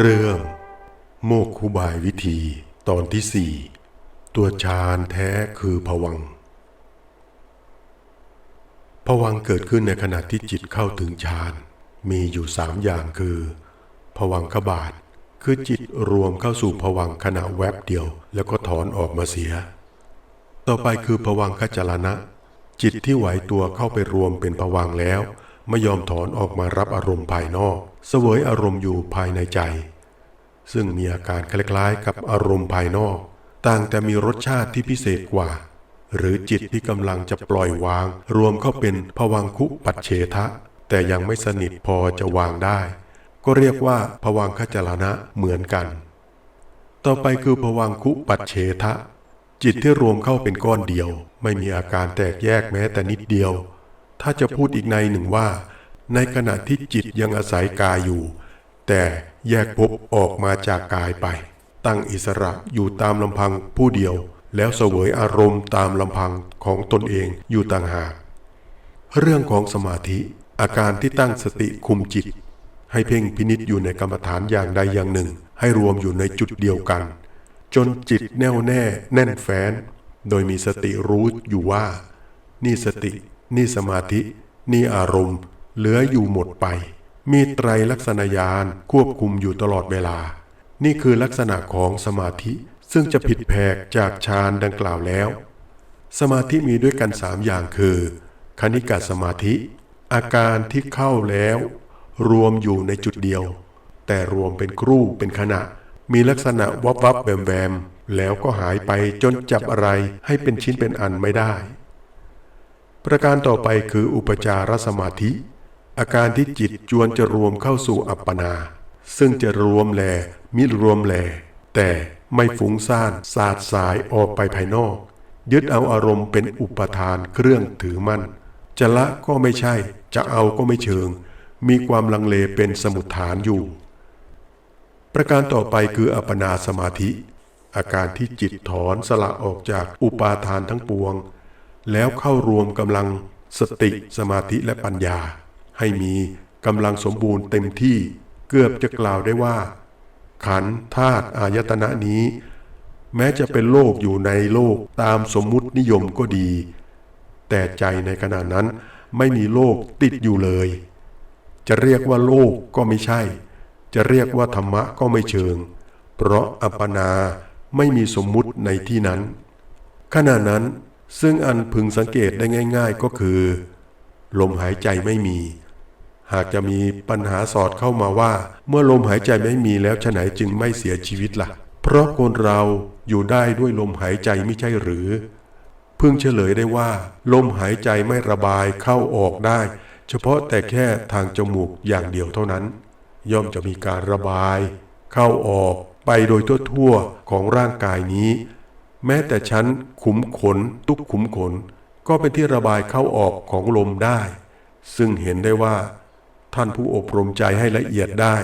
เรื่อง โมกคุบายวิธีตอนที่สี่ตัวฌานแท้คือผวังผวังเกิดขึ้นในขณะที่จิตเข้าถึงฌาน มีอยู่สามอย่างคือผวังคบาท คือจิตรวมเข้าสู่ผวังขณะแวบเดียว แล้วก็ถอนออกมาเสีย ต่อไปคือผวังคจรณะ จิตที่ไหวตัวเข้าไปรวมเป็นผวังแล้ว ไม่ยอมถอนออกมารับอารมณ์ภายนอก เสวยอารมณ์อยู่ภายในใจ ซึ่งมีอาการคล้ายๆกับอารมณ์ภายนอก ต่างแต่มีรสชาติที่พิเศษกว่า หรือจิตที่กำลังจะปล่อยวาง รวมเข้าเป็นผวังคุปัจเฉทะ แต่ยังไม่สนิทพอจะวางได้ ก็เรียกว่าผวังคจรณะเหมือนกัน ต่อไปคือผวังคุปัจเฉทะจิตที่รวมเข้าเป็นก้อนเดียว ไม่มีอาการแตกแยกแม้แต่นิดเดียว ถ้าจะพูดอีกในหนึ่งว่า ในขณะที่จิตยังอาศัยกายอยู่ แต่แยกภพออกมาจากกายไป ตั้งอิสระอยู่ตามลำพังผู้เดียว แล้วเสวยอารมณ์ตามลำพังของตนเองอยู่ต่างหาก เรื่องของสมาธิอาการที่ตั้งสติคุมจิต ให้เพ่งพินิษอยู่ในกรรมฐานอย่างใดอย่างหนึ่ง ให้รวมอยู่ในจุดเดียวกัน จนจิตแน่วแน่แน่นแฟ้น โดยมีสติรู้อยู่ว่า นี่สติ นี่สมาธิ นี่อารมณ์ เหลืออยู่หมดไป มีไตรลักษณญาณควบคุมอยู่ตลอดเวลา นี่คือลักษณะของสมาธิ ซึ่งจะผิดแผกจากฌานดังกล่าวแล้ว สมาธิมีด้วยกันสามอย่างคือ คณิกาสมาธิ อาการที่เข้าแล้ว รวมอยู่ในจุดเดียว แต่รวมเป็นครู่เป็นขณะ มีลักษณะวับวับแวมแวมแล้วก็หายไปจนจับอะไรให้เป็นชิ้นเป็นอันไม่ได้ ประการต่อไปคืออุปจารสมาธิ อาการที่จิตจวนจะรวมเข้าสู่อัปปนา ซึ่งจะรวมแลมิรวมแล แต่ไม่ฟุ้งซ่านสาดสายออกไปภายนอก ยึดเอาอารมณ์เป็นอุปทานเครื่องถือมั่น จะละก็ไม่ใช่ จะเอาก็ไม่เชิง มีความลังเลเป็นสมุทฐานอยู่ ประการต่อไปคืออัปปนาสมาธิ อาการที่จิตถอนสละออกจากอุปาทานทั้งปวง แล้วเข้ารวมกำลังสติสมาธิและปัญญา ให้มีกำลังสมบูรณ์เต็มที่เกือบจะกล่าวได้ว่า ขันธาตุอายตนะนี้ แม้จะเป็นโลกอยู่ในโลกตามสมมุตินิยมก็ดี แต่ใจในขณะนั้นไม่มีโลกติดอยู่เลย จะเรียกว่าโลกก็ไม่ใช่ จะเรียกว่าธรรมะก็ไม่เชิง เพราะอัปปนาไม่มีสมมุติในที่นั้น ขณะนั้น ซึ่งอันพึงสังเกตได้ง่าย ๆก็คือ ลมหายใจไม่มี หากจะมีปัญหาสอดเข้ามาว่า เมื่อลมหายใจไม่มีแล้วฉะไหนจึงไม่เสียชีวิตละ่ะ เพราะคนเราอยู่ได้ด้วยลมหายใจไม่ใช่หรือพึงเฉลยได้ว่า ลมหายใจไม่ระบายเข้าออกได้ เฉพาะแต่แค่ทางจมูกอย่างเดียวเท่านั้น ย่อมจะมีการระบาย เข้าออกไปโดยทั่วๆของร่างกายนี้ แม้แต่ชั้นขุมขนตุกขุมขน ก็เป็นที่ระบายเข้าออกของลมได้ ซึ่งเห็นได้ว่า ท่านผู้อบรมใจให้ละเอียดได้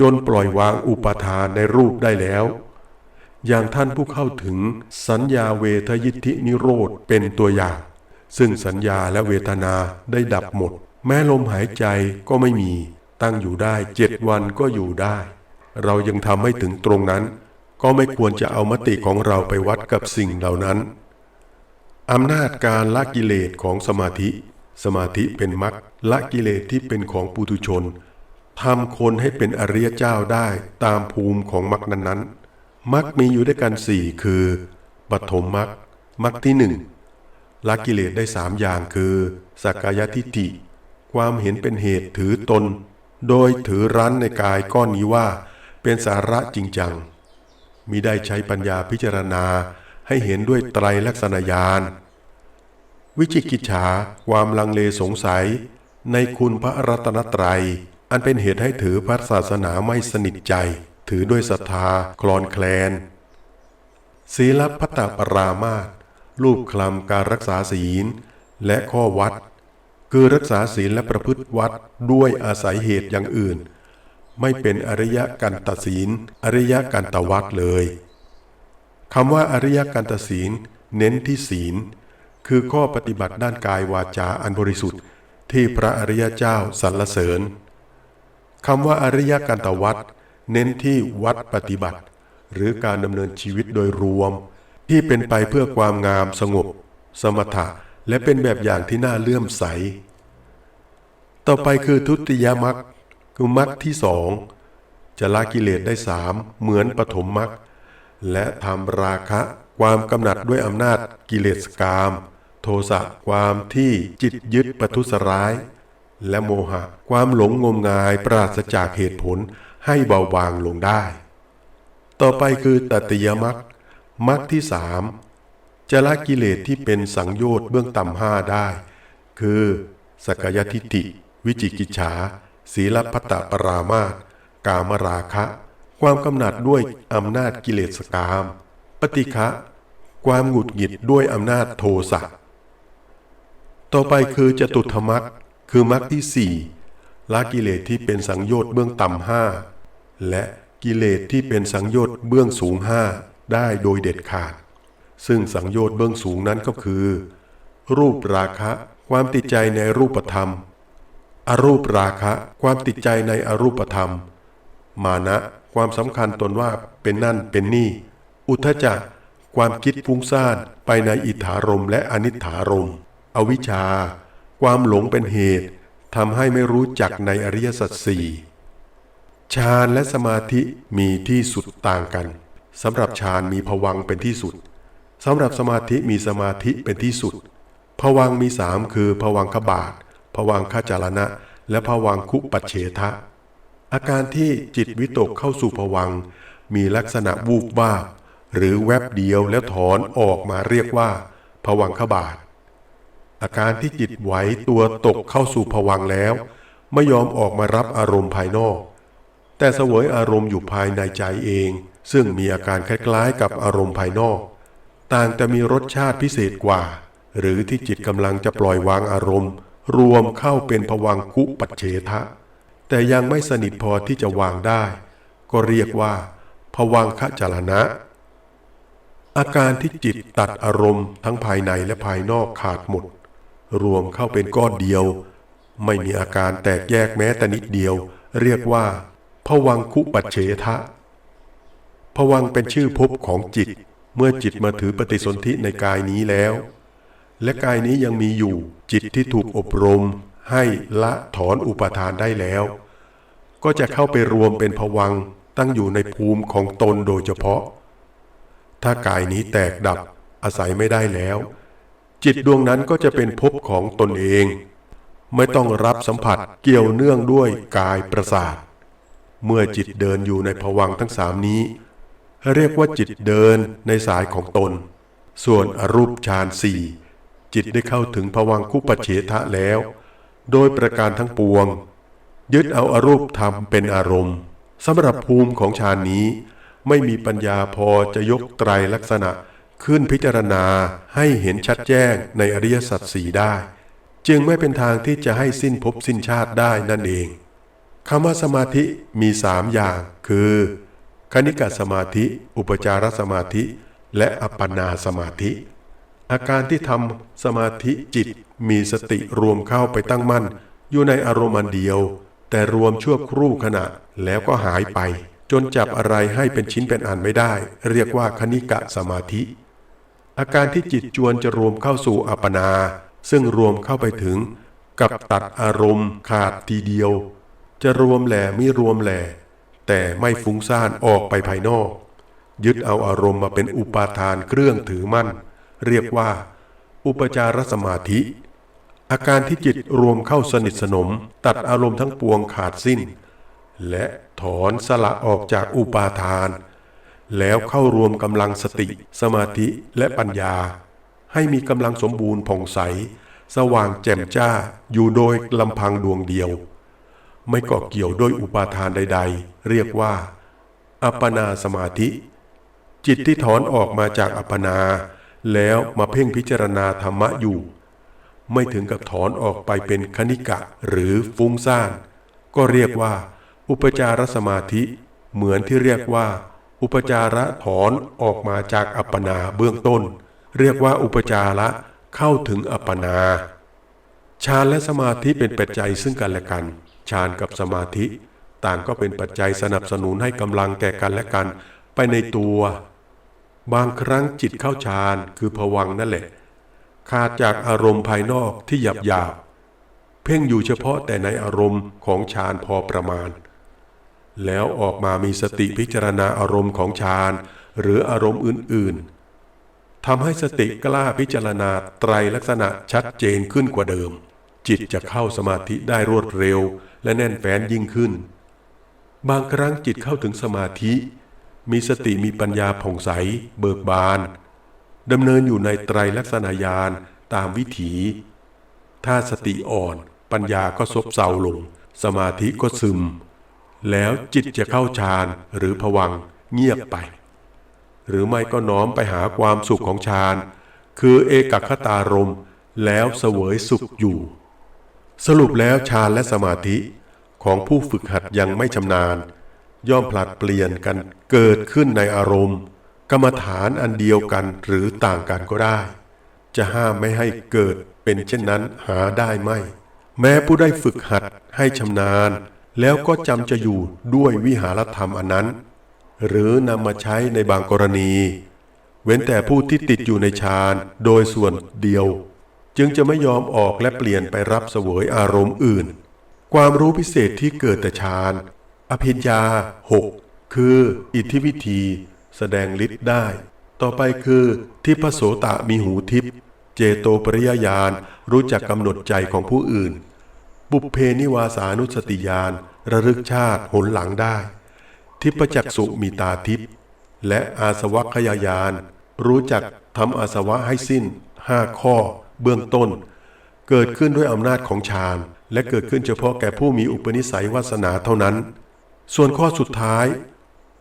จนปล่อยวางอุปทานในรูปได้แล้ว อย่างท่านผู้เข้าถึงสัญญาเวทยิทธินิโรธเป็นตัวอย่าง ซึ่งสัญญาและเวทนาได้ดับหมด แม้ลมหายใจก็ไม่มี ตั้งอยู่ได้เจ็ดวันก็อยู่ได้ เรายังทำให้ถึงตรงนั้น ก็ไม่ควรจะเอามติของเราไปวัดกับสิ่งเหล่านั้นอำนาจการละกิเลสของสมาธิ สมาธิเป็นมรรคละกิเลสที่เป็นของปุถุชนทำคนให้เป็นอริยเจ้าได้ตามภูมิของมรรคนั้นๆมรรคมีอยู่ด้วยกันสี่คือปฐมมรรคมรรคที่หนึ่งละกิเลสได้สามอย่างคือสักกายทิฏฐิความเห็นเป็นเหตุถือตน โดยถือรั้นในกายก้อนนี้ว่า เป็นสาระจริงจัง มิได้ใช้ปัญญาพิจารณาให้เห็นด้วยไตรลักษณญาณ วิจิกิจฉาความลังเลสงสัย ในคุณพระรัตนตรัย อันเป็นเหตุให้ถือพระศาสนาไม่สนิทใจ ถือด้วยศรัทธาคลอนแคลน ศีลพัตตปรามาสรูปคลำการรักษาศีลและข้อวัด คือรักษาศีลและประพฤติวัดด้วยอาศัยเหตุอย่างอื่น ไม่เป็นอริยกันตศีล อริยกันตวัดเลยคำว่าอริยกันตศีล เน้นที่ศีล คือข้อปฏิบัติด้านกายวาจาอันบริสุทธิ์ ที่พระอริยเจ้าสรรเสริญคำว่าอริยกันตวัดเน้นที่วัดปฏิบัติ หรือการดำเนินชีวิตโดยรวม ที่เป็นไปเพื่อความงามสงบ สมถะและเป็นแบบอย่างที่น่าเลื่อมใส ต่อไปคือทุติยมรรค คือมรรคที่สองจะละกิเลสได้สามเหมือนปฐมมรรคและทำราคะความกำหนัดด้วยอำนาจกิเลสกาม โทสะความที่จิตยึดประทุษร้าย และโมหะ ความหลงงมงายปราศจากเหตุผลให้เบาบางลงได้ ต่อไปคือตติยมรรคมรรคที่สามจะละกิเลสที่เป็นสังโยชน์เบื้องต่ำห้าได้ คือ สกยทิฏฐิ วิจิกิจฉา ศีลพัตตปรามาสกามราคะ ความกำหนัดด้วยอำนาจกิเลสกาม ปฏิฆะความหงุดหงิดด้วยอำนาจโทสะต่อไปคือจตุธรรมรรคคือมรรคที่สี่ละกิเลสที่เป็นสังโยชน์เบื้องต่ำห้าและกิเลสที่เป็นสังโยชน์เบื้องสูงห้าได้โดยเด็ดขาด ซึ่งสังโยชน์เบื้องสูงนั้นก็คือ รูปราคะ ความติดใจในรูปธรรม อรูปราคะ ความติดใจในอรูปธรรม มานะ ความสำคัญตนว่าเป็นนั่นเป็นนี่ อุทจักความคิดฟุ้งซ่านไปในอิทธารมและอนิถารม อวิชชา ความหลงเป็นเหตุทำให้ไม่รู้จักในอริยสัจสี่ฌานและสมาธิมีที่สุดต่างกันสำหรับฌานมีภวังเป็นที่สุดสำหรับสมาธิมีสมาธิเป็นที่สุดภวังมีสามคือภวังคบาท วังคจารณะ และภวังคุปัจเฉทะ อาการที่จิตวิตกเข้าสู่ภวัง มีลักษณะวูบวาบหรือแวบเดียวแล้วถอนออกมาเรียกว่าภวังคบาท อาการที่จิตไหวตัวตกเข้าสู่ภวังแล้ว ไม่ยอมออกมารับอารมณ์ภายนอก แต่เสวยอารมณ์อยู่ภายในใจเอง ซึ่งมีอาการคล้ายๆ กับอารมณ์ภายนอก ต่างแต่มีรสชาติพิเศษกว่า หรือที่จิตกำลังจะปล่อยวางอารมณ์ รวมเข้าเป็นภวังคุปัจเฉทะ แต่ยังไม่สนิทพอที่จะวางได้ ก็เรียกว่าภวังคจารณะ อาการที่จิตตัดอารมณ์ทั้งภายในและภายนอกขาดหมด รวมเข้าเป็นก้อนเดียว ไม่มีอาการแตกแยกแม้แต่นิดเดียว เรียกว่าภวังคุปัจเฉทะภวังเป็นชื่อภพของจิต เมื่อจิตมาถือปฏิสนธิในกายนี้แล้ว และกายนี้ยังมีอยู่ จิตที่ถูกอบรม ให้ละถอนอุปทานได้แล้ว ก็จะเข้าไปรวมเป็นภวังตั้งอยู่ในภูมิของตนโดยเฉพาะ ถ้ากายนี้แตกดับอาศัยไม่ได้แล้ว จิตดวงนั้นก็จะเป็นภพของตนเอง ไม่ต้องรับสัมผัสเกี่ยวเนื่องด้วยกายประสาท เมื่อจิตเดินอยู่ในภวังทั้งสามนี้ เรียกว่าจิตเดินในสายของตน ส่วนอรูปฌานสี่ จิตได้เข้าถึงภวังคุปเฉทะแล้ว โดยประการทั้งปวง ยึดเอาอารูปธรรมเป็นอารมณ์สำหรับภูมิของฌานนี้ ไม่มีปัญญาพอจะยกไตรลักษณะขึ้นพิจารณาให้เห็นชัดแจ้งในอริยสัจสี่ได้ จึงไม่เป็นทางที่จะให้สิ้นภพสิ้นชาติได้นั่นเองคำว่าสมาธิมีสามอย่าง คือคณิกะสมาธิ อุปจารสมาธิ และอัปปนาสมาธิ อาการที่ทำสมาธิจิตมีสติรวมเข้าไปตั้งมั่น อยู่ในอารมณ์อันเดียว แต่รวมชั่วครู่ขณะแล้วก็หายไป จนจับอะไรให้เป็นชิ้นเป็นอันไม่ได้ เรียกว่าคณิกะสมาธิ อาการที่จิตจวนจะรวมเข้าสู่อัปปนา ซึ่งรวมเข้าไปถึง กับตัดอารมณ์ขาดทีเดียว จะรวมแหล่ไม่รวมแหล่แต่ไม่ฟุ้งซ่านออกไปภายนอก ยึดเอาอารมณ์มาเป็นอุปาทานเครื่องถือมั่น เรียกว่า อุปจารสมาธิ อาการที่จิตรวมเข้าสนิทสนม ตัดอารมณ์ทั้งปวงขาดสิ้น และถอนสละออกจากอุปาทาน แล้วเข้ารวมกำลังสติ สมาธิและปัญญา ให้มีกำลังสมบูรณ์ผ่องใส สว่างแจ่มจ้าอยู่โดยลำพังดวงเดียว ไม่เกาะเกี่ยวด้วยอุปาทานใด ๆ เรียกว่า อัปปนาสมาธิจิตที่ถอนออกมาจากอัปปนา แล้วมาเพ่งพิจารณาธรรมะอยู่ ไม่ถึงกับถอนออกไปเป็นคณิกะหรือฟุ้งซ่าน ก็เรียกว่า อุปจารสมาธิ เหมือนที่เรียกว่า อุปจาระถอนออกมาจากอัปปนาเบื้องต้น เรียกว่าอุปจาระเข้าถึงอัปปนาฌานและสมาธิเป็นปัจจัยซึ่งกันและกันฌานกับสมาธิ ต่างก็เป็นปัจจัยสนับสนุนให้กำลังแก่กันและกัน ไปในตัว บางครั้งจิตเข้าฌานคือผวังนั่นแหละ ขาดจากอารมณ์ภายนอกที่หยาบหยาบเพ่งอยู่เฉพาะแต่ในอารมณ์ของฌานพอประมาณ แล้วออกมามีสติพิจารณาอารมณ์ของฌานหรืออารมณ์อื่นๆทำให้สติกล้าพิจารณาไตรลักษณะชัดเจนขึ้นกว่าเดิม จิตจะเข้าสมาธิได้รวดเร็ว และแน่นแฟ้นยิ่งขึ้น บางครั้งจิตเข้าถึงสมาธิ มีสติมีปัญญาผ่องใส เบิกบานดำเนินอยู่ในไตรลักษณญาณตามวิถี ถ้าสติอ่อน ปัญญาก็ซบเซาลง สมาธิก็ซึม แล้วจิตจะเข้าฌานหรือผวังเงียบไป หรือไม่ก็น้อมไปหาความสุขของฌานคือเอกคตารมแล้วเสวยสุขอยู่ สรุปแล้วฌานและสมาธิของผู้ฝึกหัดยังไม่ชำนาญ ย่อมผลัดเปลี่ยนกันเกิดขึ้นในอารมณ์ กรรมฐานอันเดียวกันหรือต่างกันก็ได้ จะห้ามไม่ให้เกิดเป็นเช่นนั้นหาได้ไม่ แม้ผู้ได้ฝึกหัดให้ชำนาญ แล้วก็จำจะอยู่ด้วยวิหารธรรมอันนั้น หรือนำมาใช้ในบางกรณี เว้นแต่ผู้ที่ติดอยู่ในฌานโดยส่วนเดียว จึงจะไม่ยอมออกและเปลี่ยนไปรับเสวยอารมณ์อื่น ความรู้พิเศษที่เกิดแต่ฌาน อภิญญาหกคืออิทธิวิธี แสดงฤทธิ์ได้ ต่อไปคือทิพโสตะมีหูทิพย์เจโตปริยญาณรู้จักกำหนดใจของผู้อื่น บุพเพนิวาสานุสติญาณระลึกชาติหนหลังได้ ทิพจักสุมีตาทิพย์และอาสวัคยายาน รู้จักทำอาสวะให้สิ้นห้าข้อ เบื้องต้น เกิดขึ้นด้วยอำนาจของฌานและเกิดขึ้นเฉพาะแก่ผู้มีอุปนิสัยวาสนาเท่านั้น ส่วนข้อสุดท้าย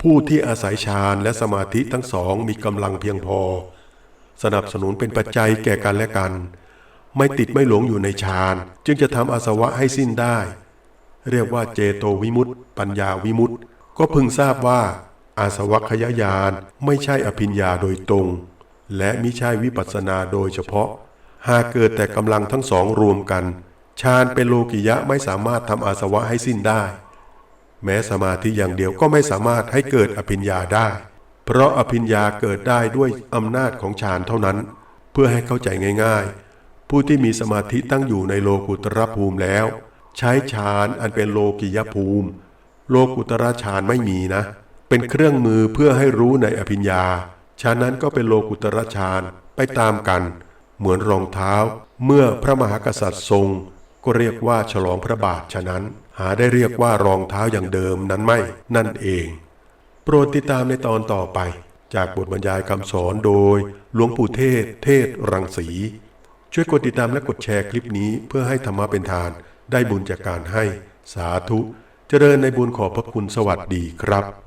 ผู้ที่อาศัยฌานและสมาธิทั้งสองมีกำลังเพียงพอ สนับสนุนเป็นปัจจัยแก่กันและกัน ไม่ติดไม่หลงอยู่ในฌานจึงจะทำอาสวะให้สิ้นได้ เรียกว่าเจโตวิมุตติ ปัญญาวิมุตติ ก็พึงทราบว่า อาสวัคยายานไม่ใช่อภิญญาโดยตรง และมิใช่วิปัสสนาโดยเฉพาะ หากเกิดแต่กำลังทั้งสองรวมกันฌานเป็นโลกิยะไม่สามารถทำอาสวะให้สิ้นได้ แม้สมาธิอย่างเดียวก็ไม่สามารถให้เกิดอภิญญาได้ เพราะอภิญญาเกิดได้ด้วยอำนาจของฌานเท่านั้น เพื่อให้เข้าใจง่าย ๆ ผู้ที่มีสมาธิตั้งอยู่ในโลกุตรภูมิแล้ว ใช้ฌานอันเป็นโลกิยภูมิ โลกุตระฌานไม่มีนะ เป็นเครื่องมือเพื่อให้รู้ในอภิญญาฌานนั้นก็เป็นโลกุตระฌานไปตามกัน เหมือนรองเท้า เมื่อพระมหากษัตริย์ทรง ก็เรียกว่าฉลองพระบาทฉะนั้น หาได้เรียกว่ารองเท้าอย่างเดิมนั้นไม่นั่นเอง โปรดติดตามในตอนต่อไป จากบทบรรยายคำสอนโดยหลวงปู่เทศ เทศรังสี ช่วยกดติดตามและกดแชร์คลิปนี้เพื่อให้ธรรมะเป็นทาน ได้บุญจากการให้ สาธุเจริญในบุญขอบพระคุณสวัสดีครับ